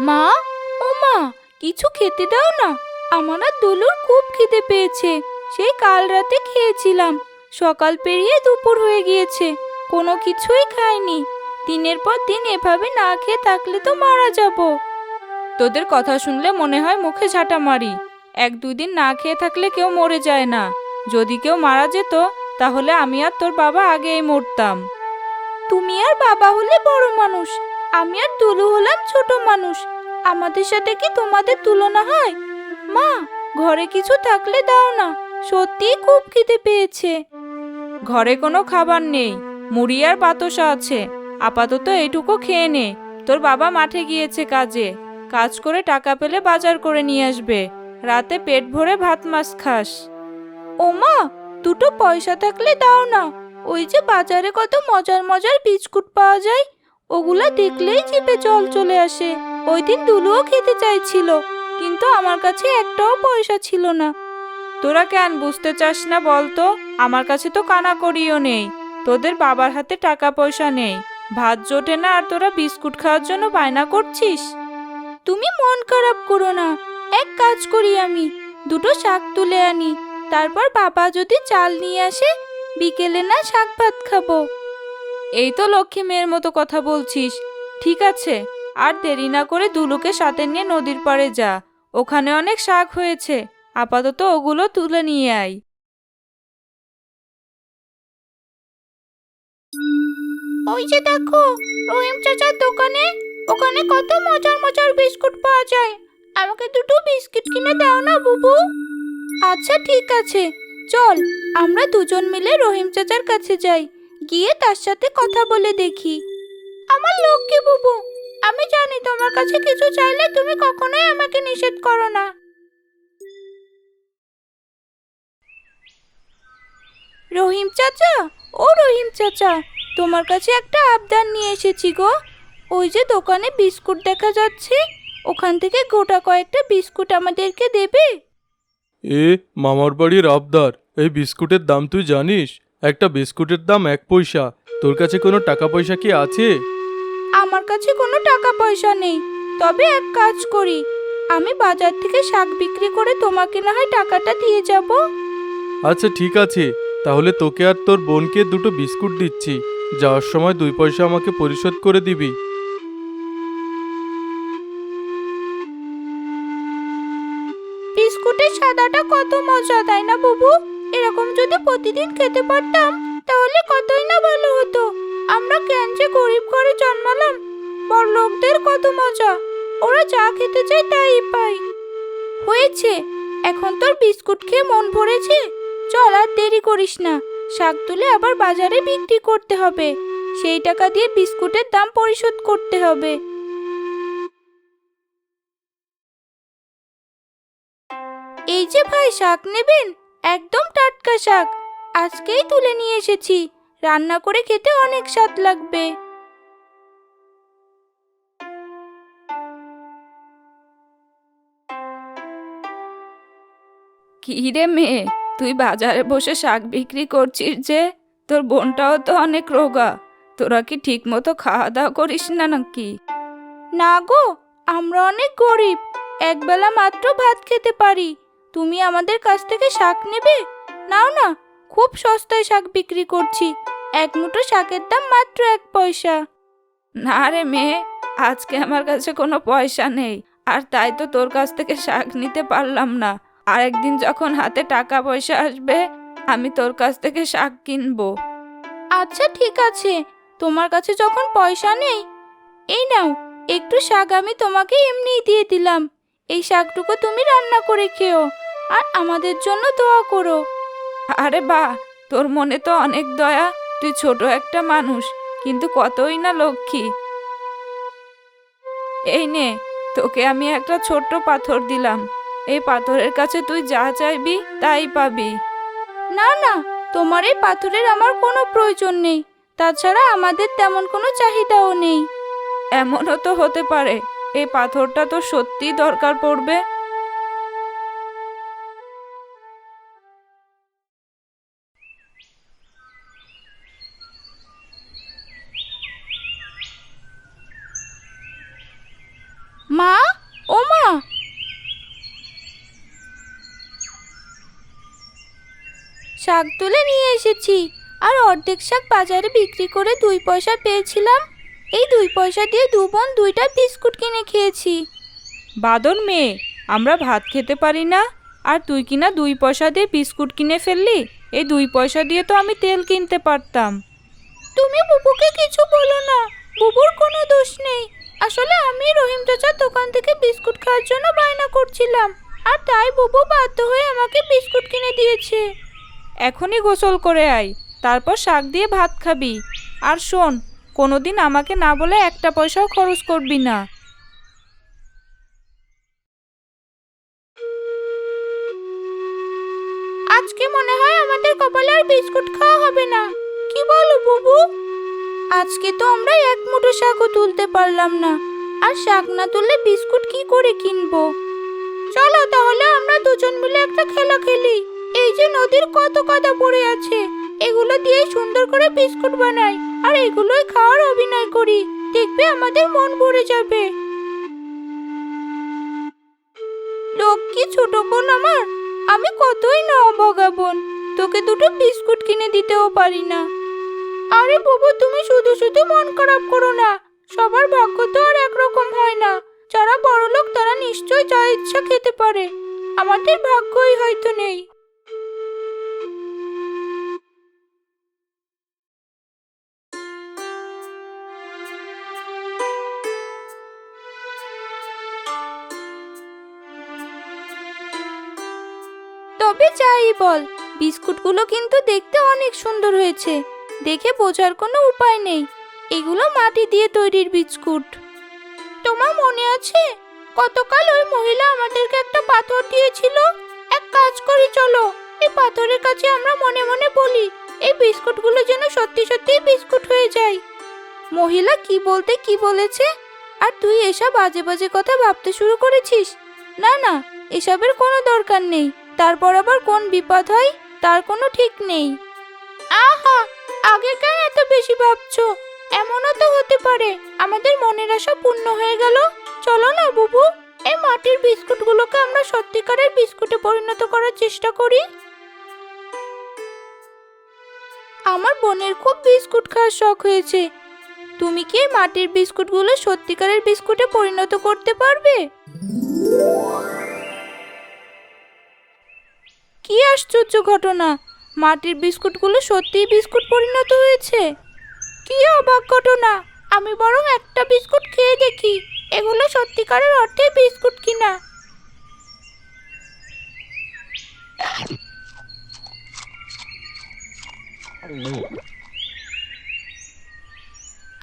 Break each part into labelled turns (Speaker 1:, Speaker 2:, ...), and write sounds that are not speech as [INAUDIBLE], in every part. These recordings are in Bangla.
Speaker 1: মা, ও মা, কিছু খেতে দাও না। আমার আর দুলুর খুব খিদে পেয়েছে। সেই কাল রাতে খেয়েছিলাম। সকাল পেরিয়ে দুপুর হয়ে গিয়েছে। কোনো কিছুই খাইনি। দিনের পর দিন এভাবে না খেয়ে থাকলে তো মারা যাব। তোদের কথা শুনলে মনে হয় মুখে ঝাঁটা মারি। এক দুই দিন না খেয়ে থাকলে কেউ মরে যায় না। যদি কেউ মারা যেত, তাহলে আমি আর তোর বাবা আগেই মরতাম। তুমি আর বাবা হলে বড় মানুষ। আমি আর দুলু হলাম ছোট মানুষ। আমাদের সাথে কি তোমাদের তুলনা হয়? মা ঘরে কিছু থাকলে দাও না সত্যিই খুব খিদে পেয়েছে। ঘরে কোনো খাবার নেই মুড়ি আর বাতাসা আছে। আপাতত এটুকু খেয়ে নে তোর বাবা মাঠে গিয়েছে কাজে। কাজ করে টাকা পেলে বাজার করে নিয়ে আসবে। রাতে পেট ভরে ভাত মাছ খাস। ও মা দুটো পয়সা থাকলে দাও না। ওই যে বাজারে কত মজার মজার বিস্কুট পাওয়া যায়। ওগুলা দেখলেই জিভে জল চলে আসে। ওই দিন দুলুও খেতে চাইছিল কিন্তু আমার কাছে একটাও পয়সা ছিল না। তোরা কেন বুঝতে চাস না বলতো? আমার কাছে তো কানা করিও নেই। তোদের বাবার হাতে টাকা পয়সা নেই। ভাত জোটে না আর তোরা বিস্কুট খাওয়ার জন্য বায়না করছিস? তুমি মন খারাপ করো না। এক কাজ করি আমি দুটো শাক তুলে আনি। তারপর বাবা যদি চাল নিয়ে আসে বিকেলে না শাক ভাত খাব। এই তো লক্ষ্মী মেয়ের মতো কথা বলছিস। ঠিক আছে আর দেরি না করে দুলুকে সাথে নিয়ে নদীর পাড়ে যা। ওখানে অনেক শাক হয়েছে আপাতত ওগুলো তুলে নিয়ে আয়। ওই যে দেখো রহিম চাচার দোকানে ওখানে কত মজার মজার বিস্কুট পাওয়া যায়। আমাকে দুটো বিস্কিট কিনে দাও না বুবু। আচ্ছা ঠিক আছে। চল আমরা দুজন মিলে রহিম চাচার কাছে যাই। গিয়ে তার সাথে কথা বলে দেখি। আমার লক্ষ্মী বুবু, আমি জানি তোমার কাছে কিছু চাইলে তুমি কখনোই আমাকে নিষেধ করো না। রহিম চাচা, ও রহিম চাচা, তোমার কাছে একটা আবদার নিয়ে এসেছি গো। ওই যে দোকানে বিস্কুট দেখা যাচ্ছে, ওখান থেকে গোটা কয়েকটা বিস্কুট আমাদেরকে দেবে?
Speaker 2: এ, মামার বাড়ির আবদার, এই বিস্কুটের দাম তুই জানিস? একটা বিস্কুটের দাম এক পয়সা। তোর কাছে কোনো টাকা পয়সা কি আছে?
Speaker 1: আমার কাছে কোনো টাকা পয়সা নেই। তবে এক কাজ করি। আমি বাজার থেকে শাক বিক্রি করে তোমাকে না হয় টাকাটা দিয়ে যাব।
Speaker 2: আচ্ছা ঠিক আছে। তাহলে তোকে আর তোর বোনকে দুটো বিস্কুট দিচ্ছি। যাওয়ার সময় দুই পয়সা আমাকে পরিশোধ করে দিবি।
Speaker 1: বিস্কুটের সাদাটা কত মজা তাই না বাবু? এরকম যদি প্রতিদিন খেতে পারতাম, তাহলে কতই না ভালো হতো। আমরা কেন যে গরিব ঘরে জন্মালাম? বড় লোকদের কত মজা। ওরা যা খেতে চায় তাই পায়। হয়েছে, এখন তোর বিস্কুট খেয়ে মন ভরেছে? চল আর দেরি করিস না, শাক তুলে আবার বাজারে বিক্রি করতে হবে। সেই টাকা দিয়ে বিস্কুটের দাম পরিশোধ করতে হবে। এই যে ভাই, শাক নেবেন? একদম টাটকা শাক। আজকেই তুলে নিয়ে এসেছি। রান্না করে খেতে অনেক স্বাদ লাগবে। কি রে মেয়ে তুই বাজারে বসে শাক বিক্রি করছিস যে? তোর বোনটাও তো অনেক রোগা। তোরা কি ঠিক মতো খাওয়া দাওয়া করিস না নাকি? না গো আমরা অনেক গরিব। একবেলা মাত্র ভাত খেতে পারি। তুমি আমাদের কাছ থেকে শাক নেবে? নাও না খুব সস্তায় শাক বিক্রি করছি। এক মুঠো শাকের দাম মাত্র এক পয়সা। না রে মেয়ে আজকে আমার কাছে কোনো পয়সা নেই। আর তাই তো তোর কাছ থেকে শাক নিতে পারলাম না। আরেকদিন যখন হাতে টাকা পয়সা আসবে আমি তোর কাছ থেকে শাক কিনবো। আচ্ছা ঠিক আছে। তোমার কাছে যখন পয়সা নেই এই নাও একটু শাক আমি তোমাকে এমনিই দিয়ে দিলাম। এই শাকটুকু তুমি রান্না করে খেও আর আমাদের জন্য দোয়া করো। আরে বা তোর মনে তো অনেক দয়া। তুই ছোট একটা মানুষ কিন্তু কতই না লক্ষ্মী। এই নে তোকে আমি একটা ছোট্ট পাথর দিলাম। এই পাথরের কাছে তুই যা চাইবি তাই পাবি। না না তোমার এই পাথরের আমার কোনো প্রয়োজন নেই। তাছাড়া আমাদের তেমন কোনো চাহিদাও নেই। এমনও তো হতে পারে এই পাথরটা তো সত্যিই দরকার পড়বে। শাক তুলে নিয়ে এসেছি। আর অর্ধেক শাক বাজারে বিক্রি করে দুই পয়সা পেয়েছিলাম। এই দুই পয়সা দিয়ে দু বোন দুইটা বিস্কুট কিনে খেয়েছি।
Speaker 3: বাদর মেয়ে আমরা ভাত খেতে পারি না। আর তুই কিনা দুই পয়সা দিয়ে বিস্কুট কিনে ফেললি? এই দুই পয়সা দিয়ে তো আমি তেল কিনতে পারতাম।
Speaker 1: তুমি বুবুকে কিছু বলো না। বুবুর কোনো দোষ নেই। আসলে আমি রহিম চাচার দোকান থেকে বিস্কুট খাওয়ার জন্য বায়না করছিলাম। আর তাই বুবু বাধ্য হয়ে আমাকে বিস্কুট কিনে দিয়েছে।
Speaker 3: এখনই গোসল করে আয়, তারপর শাক দিয়ে ভাত খাবি। আর শোন, কোনোদিন আমাকে না বলে একটা পয়সাও খরচ করবি না।
Speaker 1: আজকে মনে হয় আমাদের কপালে আর বিস্কুট খাওয়া হবে না। কি বলো বুবু? আজকে তো আমরা এক মুঠো শাকও তুলতে পারলাম না। আর শাক না তুললে বিস্কুট কি করে কিনবো? চলো তাহলে আমরা দুজন মিলে একটা খেলা খেলি। এই যে নদীর কত কাদা পড়ে আছে, এগুলো দিয়ে সুন্দর করে বিস্কুট বানাই, আর এগুলোই খাওয়ার অভিনয় করি। দেখবে আমাদের মন ভরে যাবে। লক্ষ্মী ছোট বোন আমার, আমি কতই না অবগা বোন, তোকে দুটো বিস্কুট কিনে দিতেও পারি না। আরে বাবু, তুমি শুধু শুধু মন খারাপ করো না, সবার ভাগ্য তো আর একরকম হয় না, যারা বড় লোক তারা নিশ্চয়ই যা ইচ্ছা খেতে পারে, আমাদের ভাগ্যই হয়তো নেই। তবে যাই বল, বিস্কুটগুলো কিন্তু দেখতে অনেক সুন্দর হয়েছে। দেখে বোঝার কোনো উপায় নেই। এগুলো মাটি দিয়ে তৈরির বিস্কুট। তোমার মনে আছে? গতকাল ওই মহিলা আমাদেরকে একটা পাথর দিয়েছিল। এক কাজ করি, চলো। এই পাথরের কাছে আমরা মনে মনে বলি, এই বিস্কুটগুলো যেন সত্যি সত্যি বিস্কুট হয়ে যায়। মহিলা কি বলতে কি বলেছে? আর তুই এসব বাজে বাজে কথা ভাবতে শুরু করেছিস? না না, এসবের কোনো দরকার নেই। তারপর আবার কোন বিপদ হয়, তার কোনো ঠিক নেই। আহা আগে কেন এত বেশি ভাবছ। এমনও তো হতে পারে, আমাদের মনের আশা পূর্ণ হয়ে গেল। চলো না, বুবু, এই মাটির বিস্কুটগুলোকে আমরা সত্যিকারের বিস্কুটে পরিণত করার চেষ্টা করি। আমার বোনের খুব বিস্কুট খাওয়ার শখ হয়েছে। তুমি কি মাটির বিস্কুটগুলো সত্যিকারের বিস্কুটে পরিণত করতে পারবে? আশ্চর্য ঘটনা। মাটির বিস্কুটগুলো সত্যিই বিস্কুট পরিণত হয়েছে। কি অবাক ঘটনা! আমি বরং একটা বিস্কুট খেয়ে দেখি। এগুলো সত্যিকারের অর্থে বিস্কুট কিনা?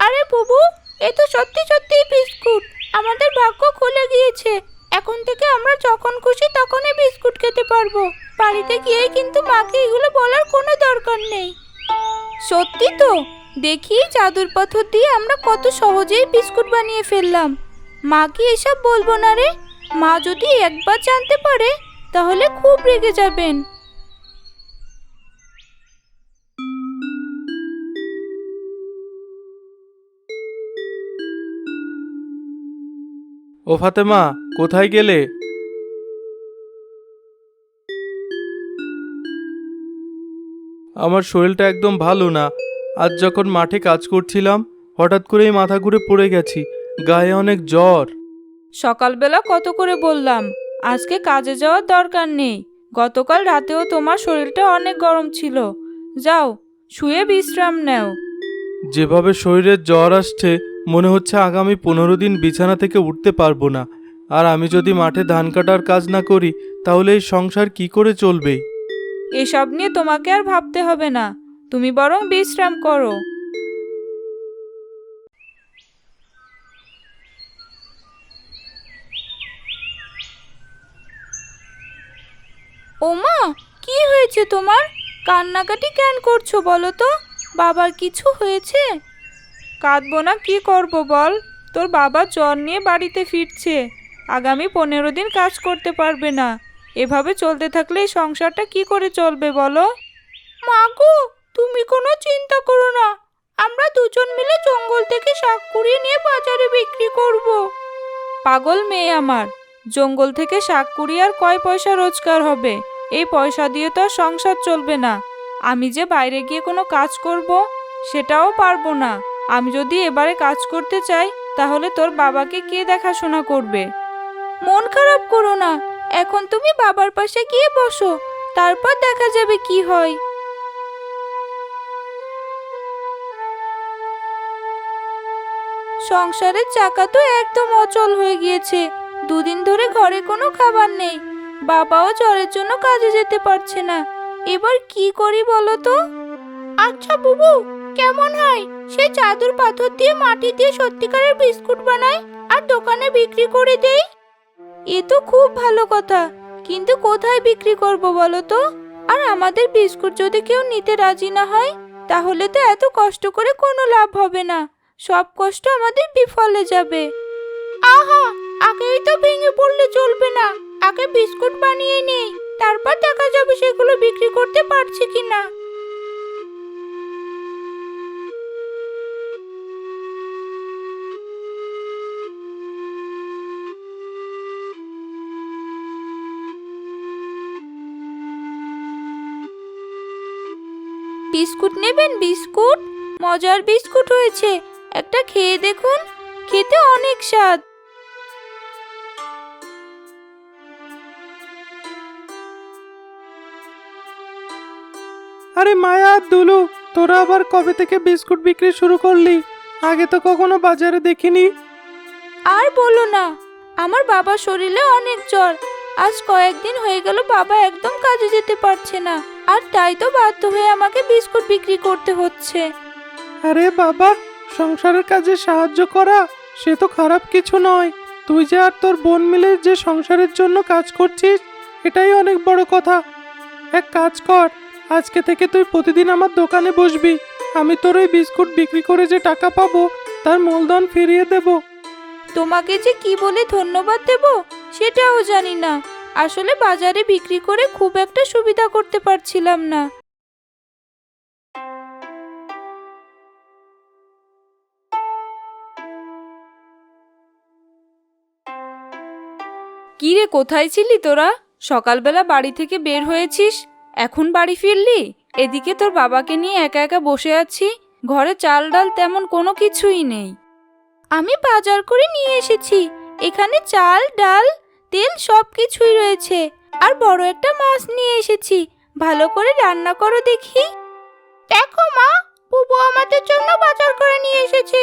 Speaker 1: আরে বুবু, এ তো সত্যি সত্যি বিস্কুট। আমাদের ভাগ্য খুলে গিয়েছে। এখন থেকে আমরা যখন খুশি তখনই বিস্কুট খেতে পারব। বাড়িতে গিয়ে কিন্তু মাকে এগুলো বলার কোনো দরকার নেই। সত্যি তো? দেখি জাদুর পাথর দিয়ে আমরা কত সহজেই বিস্কুট বানিয়ে ফেললাম। মাকে এসব বলব না রে? মা যদি একবার জানতে পারে, তাহলে খুব রেগে যাবেন।
Speaker 2: ও ফাতেমা, কোথায় গেলে? আমার শরীরটা একদম ভালো না। আজ যখন মাঠে কাজ করছিলাম, হঠাৎ করেই মাথা ঘুরে পড়ে গেছি, গায়ে অনেক জ্বর।
Speaker 3: সকালবেলা কত করে বললাম, আজকে কাজে যাওয়ার দরকার নেই। গতকাল রাতেও তোমার শরীরটা অনেক গরম ছিল। যাও, শুয়ে বিশ্রাম নাও।
Speaker 2: যেভাবে শরীরের জ্বর আসছে, মনে হচ্ছে আগামী পনেরো দিন বিছানা থেকে উঠতে পারব না। আর আমি যদি মাঠে ধান কাটার কাজ না করি, তাহলে এই সংসার কি করে চলবে?
Speaker 3: এসব নিয়ে তোমাকে আর ভাবতে হবে না। তুমি বরং বিশ্রাম করো।
Speaker 1: ওমা, কি হয়েছে তোমার? কান্নাকাটি কেন করছ বলো তো? বাবার কিছু হয়েছে?
Speaker 3: কাঁদবো না, কি করব বল? তোর বাবা জ্বর নিয়ে বাড়িতে ফিরছে। আগামী পনেরো দিন কাজ করতে পারবে না। এভাবে চলতে থাকলে এই সংসারটা কি করে চলবে বলো?
Speaker 1: মাগো তুমি কোনো চিন্তা করো না। আমরা দুজন মিলে জঙ্গল থেকে শাক কুড়িয়ে নিয়ে বাজারে বিক্রি করব।
Speaker 3: পাগল মেয়ে আমার, জঙ্গল থেকে শাক কুড়ি আর কয় পয়সা রোজগার হবে? এই পয়সা দিয়ে তো আর সংসার চলবে না। আমি যে বাইরে গিয়ে কোনো কাজ করব, সেটাও পারব না। আমি যদি এবারে কাজ করতে চাই, তাহলে তোর বাবাকে কে দেখাশোনা করবে।
Speaker 1: মন খারাপ করো না। এখন তুমি বাবার পাশে গিয়ে বসো। তারপর দেখা যাবে কি হয়। সংসারের চাকা তো একদম অচল হয়ে গিয়েছে। দুদিন ধরে ঘরে কোনো খাবার নেই। বাবাও জ্বরের জন্য কাজে যেতে পারছে না। এবার কি করি বলো তো? আচ্ছা বুবু, কেমন হয়? সে চাদর পাথর দিয়ে মাটি দিয়ে সত্যিকারের বিস্কুট বানায় আর দোকানে বিক্রি করে দেই এ তো খুব ভালো কথা, কিন্তু কোথায় বিক্রি করব বলো তো? আর আমাদের বিস্কুট যদি কেউ নিতে রাজি না হয়, তাহলে তো এত কষ্ট করে কোনো লাভ হবে না। সব কষ্ট আমাদের বিফলে যাবে। আহা! আগেই তো ভেঙে পড়লে চলবে না। আগে বিস্কুট বানিয়ে নেই। তারপর দেখা যাবে সেগুলো বিক্রি করতে পারছি কিনা। বিস্কুট নেবেন? বিস্কুট? মজার বিস্কুট হয়েছে। একটা খেয়ে দেখুন। খেতে অনেক স্বাদ।
Speaker 2: আরে মায়া আর দুলু তোরা আবার কবে থেকে বিস্কুট বিক্রি শুরু করলি? আগে তো কখনো বাজারে দেখিনি।
Speaker 1: আর বলো না আমার বাবার শরীরে অনেক জ্বর। আজ কয়েকদিন হয়ে গেল বাবা একদম কাজে যেতে পারছে না। আর তাই তো বাধ্য হয়ে আমাকে বিস্কুট বিক্রি করতে হচ্ছে।
Speaker 2: আরে বাবা সংসারের কাজে সাহায্য করা সে তো খারাপ কিছু নয়। তুই যে আর তোর বোন মিলে যে সংসারের জন্য কাজ করছিস এটাই অনেক বড় কথা। এক কাজ কর আজকে থেকে তুই প্রতিদিন আমার দোকানে বসবি। আমি তোর ওই বিস্কুট বিক্রি করে যে টাকা পাবো, তার মূলধন ফিরিয়ে দেব।
Speaker 1: তোমাকে যে কি বলে ধন্যবাদ দেব, সেটাও জানি না। আসলে বাজারে বিক্রি করে খুব একটা সুবিধা করতে পারছিলাম না।
Speaker 3: কি রে কোথায় ছিলি তোরা? সকালবেলা বাড়ি থেকে বের হয়েছিস? এখন বাড়ি ফিরলি? এদিকে তোর বাবাকে নিয়ে একা একা বসে আছি, ঘরে চাল ডাল তেমন কোনো কিছুই নেই।
Speaker 1: আমি বাজার করে নিয়ে এসেছি, এখানে চাল, ডাল, তেল সব কিছুই রয়েছে, আর বড় একটা মাছ নিয়ে এসেছি, ভালো করে রান্না করো দেখি। দেখো মা, বুবু আমাদের জন্য বাজার করে নিয়ে এসেছে।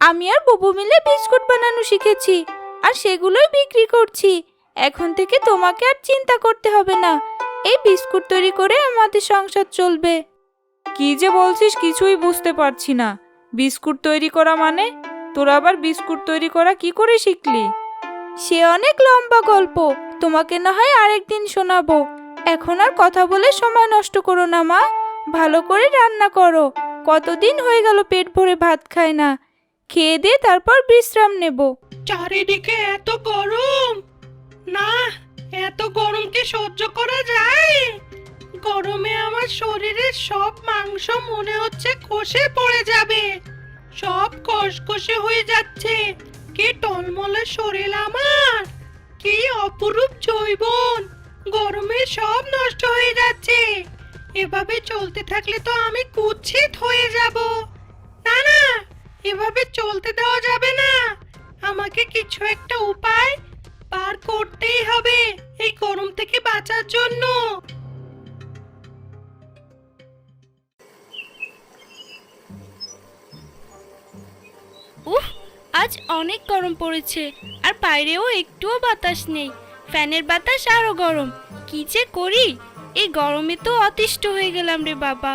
Speaker 1: আমি আর বুবু মিলে বিস্কুট বানানো শিখেছি, আর সেগুলোই বিক্রি করছি, এখন থেকে তোমাকে আর চিন্তা করতে হবে না এই বিস্কুট তৈরি করে আমাদের সংসার চলবে।
Speaker 3: কি যে বলছিস কিছুই বুঝতে পারছি না। বিস্কুট তৈরি করা মানে? তোরা আবার বিস্কুট তৈরি করা কি করে শিখলি?
Speaker 1: সে অনেক লম্বা গল্প। তোমাকে না হয় আরেকদিন শোনাবো। এখন আর কথা বলে সময় নষ্ট করো না, মা। ভালো করে রান্না করো। কতদিন হয়ে গেল পেট ভরে ভাত খায় না। খেয়ে দিয়ে তারপর বিশ্রাম নেব।
Speaker 4: চারিদিকে এত গরম। না এত গরমকে সহ্য করা যায়? গরমে আমার শরীরের সব মাংস মনে হচ্ছে কষে পড়ে যাবে। সব কষকষে হয়ে যাচ্ছে। কি টলমলে শরীর আমার? কি অপরূপ জৈবন গরমে সব নষ্ট হয়ে যাচ্ছে। এভাবে চলতে থাকলে তো আমি কুৎসিত হয়ে যাব। না না, এভাবে চলতে দেওয়া যাবে না। আমাকে কিছু একটা উপায় পার করতেই হবে এই গরম থেকে বাঁচার জন্য।
Speaker 1: উফ আজ অনেক গরম পড়েছে আর বাইরেও একটুও বাতাস নেই। ফ্যানের বাতাস আরও গরম। কি যে করি? এই গরমে তো অতিষ্ঠ হয়ে গেলাম রে বাবা।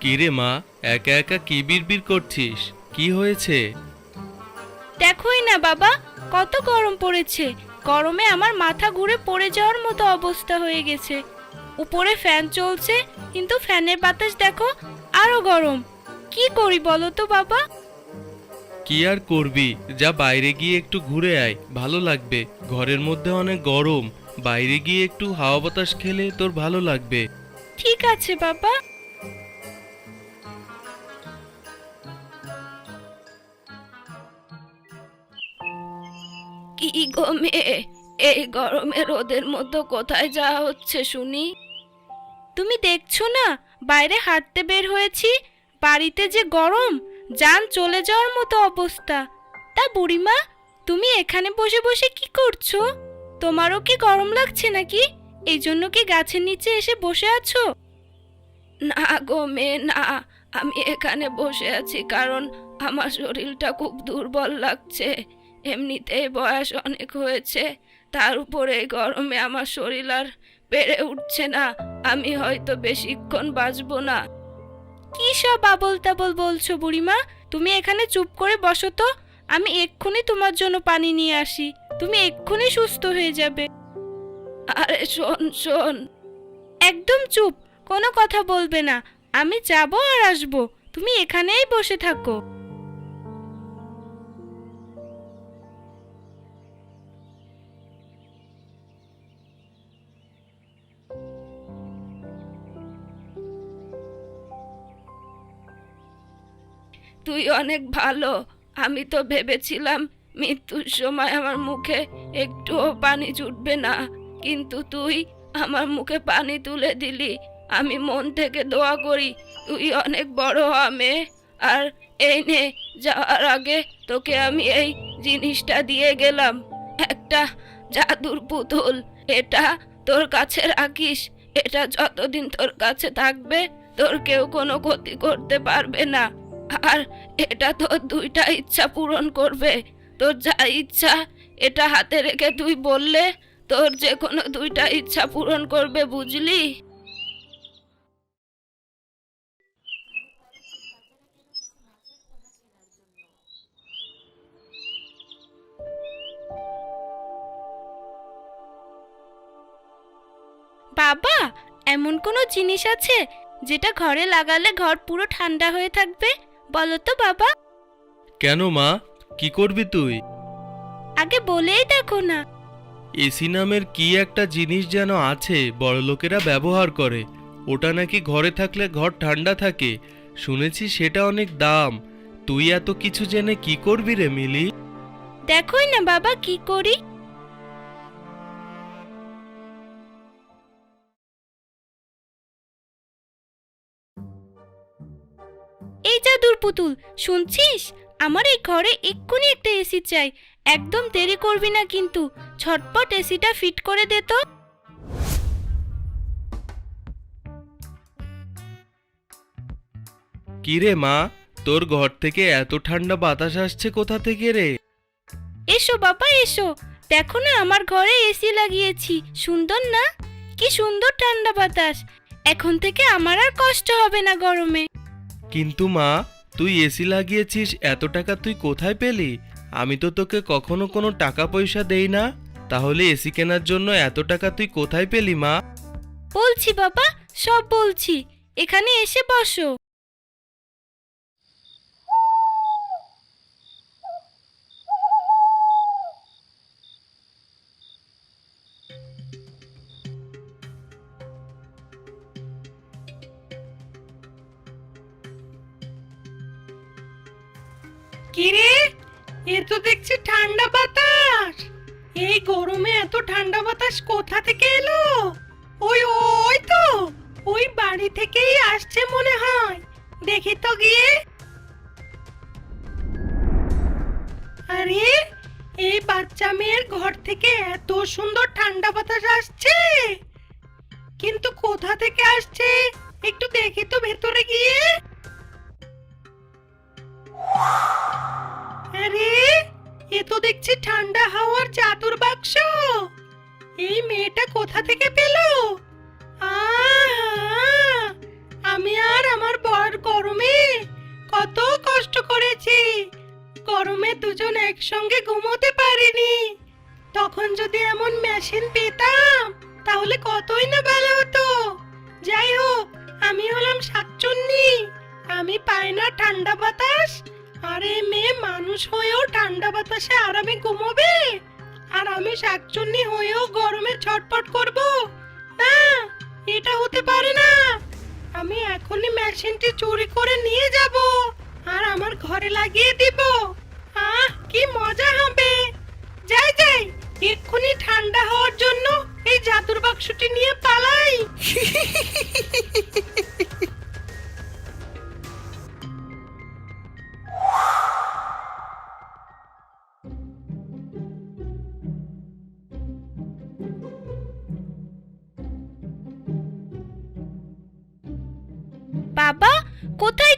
Speaker 5: কি রে মা একা একা কি বিড়বিড় করছিস? কি হয়েছে?
Speaker 1: দেখোই না বাবা কত গরম পড়েছে। গরমে আমার মাথা ঘুরে পড়ে যাওয়ার মতো অবস্থা হয়ে গেছে। উপরে ফ্যান চলছে কিন্তু ফ্যানের বাতাস দেখো আরও গরম। কি করি বলো তো বাবা?
Speaker 5: কি আর করবি? যা বাইরে গিয়ে একটু ঘুরে আয় ভালো লাগবে। ঘরের মধ্যে অনেক গরম। বাইরে গিয়ে একটু হাওয়া বাতাস খেলে তোর ভালো লাগবে।
Speaker 1: ঠিক আছে বাবা। কি গো মেয়ে এই গরমে রোদের মধ্যে কোথায় যাওয়া হচ্ছে শুনি?
Speaker 6: তুমি দেখছ না বাইরে হাঁটতে বের হয়েছি বাড়িতে যে গরম যান চলে যাওয়ার মতো অবস্থা। তা বুড়িমা তুমি এখানে বসে বসে কি করছ? তোমারও কি গরম লাগছে নাকি? এই জন্য কি গাছের নিচে এসে বসে আছো? না গো মেয়ে না আমি এখানে বসে আছি কারণ আমার শরীরটা খুব দুর্বল লাগছে। এমনিতেই বয়স অনেক হয়েছে তার উপরে গরমে আমার শরীর আর বেড়ে উঠছে না আমি হয়তো বেশিক্ষণ বাঁচবো না। কি সব আবল তাবল বলছো বুড়িমা? তুমি এখানে চুপ করে বসো তো আমি এক্ষুনি তোমার জন্য পানি নিয়ে আসি তুমি এক্ষুনি সুস্থ হয়ে যাবে। আরে শোন শোন। একদম চুপ কোনো কথা বলবে না আমি যাব আর আসব তুমি এখানেই বসে থাকো। তুই অনেক ভালো। আমি তো ভেবেছিলাম মৃত্যুর সময় আমার মুখে একটুও পানি জুটবে না। কিন্তু তুই আমার মুখে পানি তুলে দিলি। আমি মন থেকে দোয়া করি, তুই অনেক বড় হবে আর এই নে, যাওয়ার আগে তোকে আমি এই জিনিসটা দিয়ে গেলাম। একটা জাদুর পুতুল। এটা তোর কাছে রাখিস। এটা যতদিন তোর কাছে থাকবে, তোর কেউ কোনো ক্ষতি করতে পারবে না। আর এটা তোর দুইটা ইচ্ছা পূরণ করবে। তোর যা ইচ্ছা, এটা হাতে রেখে তুই বললে তোর যে কোনো দুইটা ইচ্ছা পূরণ করবে, বুঝলি? বাবা, এমন কোনো জিনিস আছে যেটা ঘরে লাগালে ঘর পুরো ঠান্ডা হয়ে থাকবে? বলো তো বাবা।
Speaker 5: কেন মা? কি করবি তুই?
Speaker 6: আগে বলেই দেখো না।
Speaker 5: এসি নামের কি একটা জিনিস যেন আছে বড়লোকেরা ব্যবহার করে। ওটা নাকি ঘরে থাকলে ঘর ঠান্ডা থাকে। শুনেছি সেটা অনেক দাম। তুই এত কিছু জেনে কি করবি রে মিলি?
Speaker 6: দেখোই না বাবা কি করি? এই জাদুর পুতুল শুনছিস? আমার এই ঘরে এক্ষুনি একটা এসি চাই। একদম দেরি করবি না কিন্তু। ছটপট এসিটা ফিট করে দে তো।
Speaker 5: কি রে মা? তোর ঘর থেকে এত ঠান্ডা বাতাস আসছে কোথা থেকে রে?
Speaker 6: এসো বাবা এসো। দেখো না আমার ঘরে এসি লাগিয়েছি। সুন্দর না? কি সুন্দর ঠান্ডা বাতাস। এখন থেকে আমার আর কষ্ট হবে না গরমে।
Speaker 5: কিন্তু মা, তুই এসি লাগিয়েছিস, এত টাকা তুই কোথায় পেলি? আমি তো তোকে কখনো কোনো টাকা পয়সা দেই না। তাহলে এসি কেনার জন্য এত টাকা তুই কোথায় পেলি, মা?
Speaker 6: বলছি বাবা, সব বলছি। এখানে এসে বসো।
Speaker 4: কিরে এ তো দেখছি ঠান্ডা বাতাস। এই গরমে এত ঠান্ডা বাতাস কোথা থেকে এলো? ওই ওই তো, ওই বাড়ি থেকেই আসছে মনে হয়। দেখি তো গিয়ে। আরে এই বাচ্চা মেয়ের ঘর থেকে এত সুন্দর ঠান্ডা বাতাস আসছে। কিন্তু কোথা থেকে আসছে? একটু দেখি তো ভেতরে গিয়ে। আরে, এ তো দেখছি ঠান্ডা হাওয়ার জাদুর বাক্স এই মেয়েটা কোথা থেকে পেল! আমি আর আমার বর গরমে কত কষ্ট করেছি। গরমে দুজন একসঙ্গে ঘুমোতে পারিনি। তখন যদি এমন মেশিন পেতাম, তাহলে কতই না ভালো হতো। যাই হোক, আমি হলাম শাকচুন্নি। আমি পাই না ঠান্ডা বাতাস আরে মেয়ে, মানুষ হয়েও ঠান্ডা বাতাসে আরামে ঘুমোবে? আর আমি শাকচুন্নি হয়েও গরমে ছটপট করব? না, এটা হতে পারে না। আমি এখনই মেশিনটি চুরি করে নিয়ে যাব আর আমার ঘরে লাগিয়ে দিব। আহ, কি মজা হবে। যাই যাই, এক্ষুনি ঠান্ডা হওয়ার জন্য এই জাদুর বাক্সটি নিয়ে পালাই। [LAUGHS]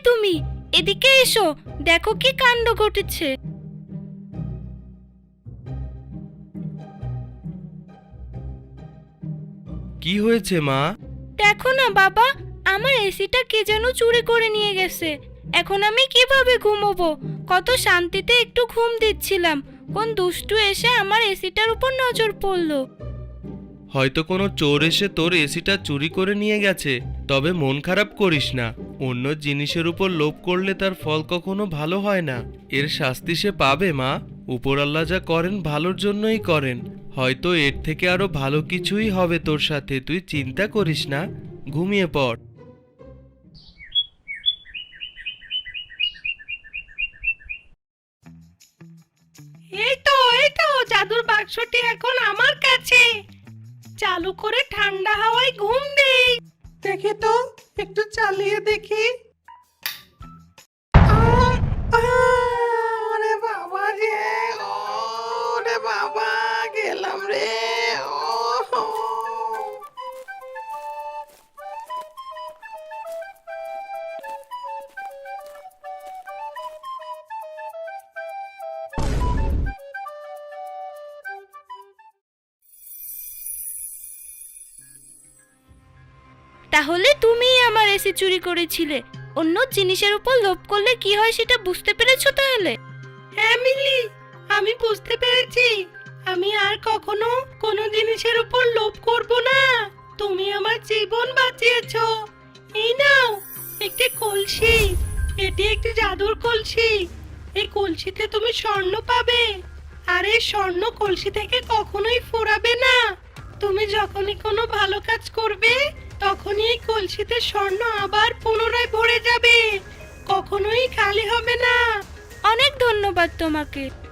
Speaker 6: তুমি? এদিকে এসো দেখো কি কাণ্ড ঘটেছে।
Speaker 5: কি হয়েছে মা?
Speaker 6: দেখো না বাবা আমার এসিটা কে যেন চুরি করে নিয়ে গেছে। এখন আমি কীভাবে ঘুমোবো? কত শান্তিতে একটু ঘুম দিচ্ছিলাম। কোন দুষ্টু এসে আমার এসিটার উপর নজর পড়ল।
Speaker 5: হয়তো কোনো চোর এসে তোর এসিটা চুরি করে নিয়ে গেছে, তবে মন খারাপ করিস না। অন্য জিনিসের উপর লোভ করলে তার ফল কখনো ভালো হয় না। এর শাস্তি সে পাবে, মা। উপর আল্লাহ যা করেন ভালোর জন্যই করেন। হয়তো এর থেকে আরও ভালো কিছুই হবে তোর সাথে, তুই চিন্তা করিস না। ঘুমিয়ে পড়।
Speaker 4: এই তো এই তো, জাদুর বাক্সটি এখন আমার কাছে। চালু করে ঠান্ডা হাওয়ায় ঘুম দেই।
Speaker 7: দেখি তো একটু চালিয়ে দেখি। আহ, আহ,
Speaker 6: তাহলে তুমিই আমার এসি চুরি করেছিলে। অন্য জিনিসের উপর লোভ করলে কি হয় সেটা বুঝতে পেরেছ তাহলে?
Speaker 4: হ্যাঁ মিলি আমি বুঝতে পেরেছি। আমি আর কখনো কোনো জিনিসের উপর লোভ করব না। তুমি আমার জীবন বাঁচিয়েছো। এই নাও, একটি কলসি। এটি একটি জাদুর কলসি। এই কলসিতে তুমি স্বর্ণ পাবে। আর এই স্বর্ণ কলসি থেকে কখনোই ফোরাবে না। তুমি যখনই কোনো ভালো কাজ করবে তখনই কলসিতে স্বর্ণ আবার পুনরায় ভরে যাবে। কখনোই খালি হবে না।
Speaker 6: অনেক ধন্যবাদ তোমাকে।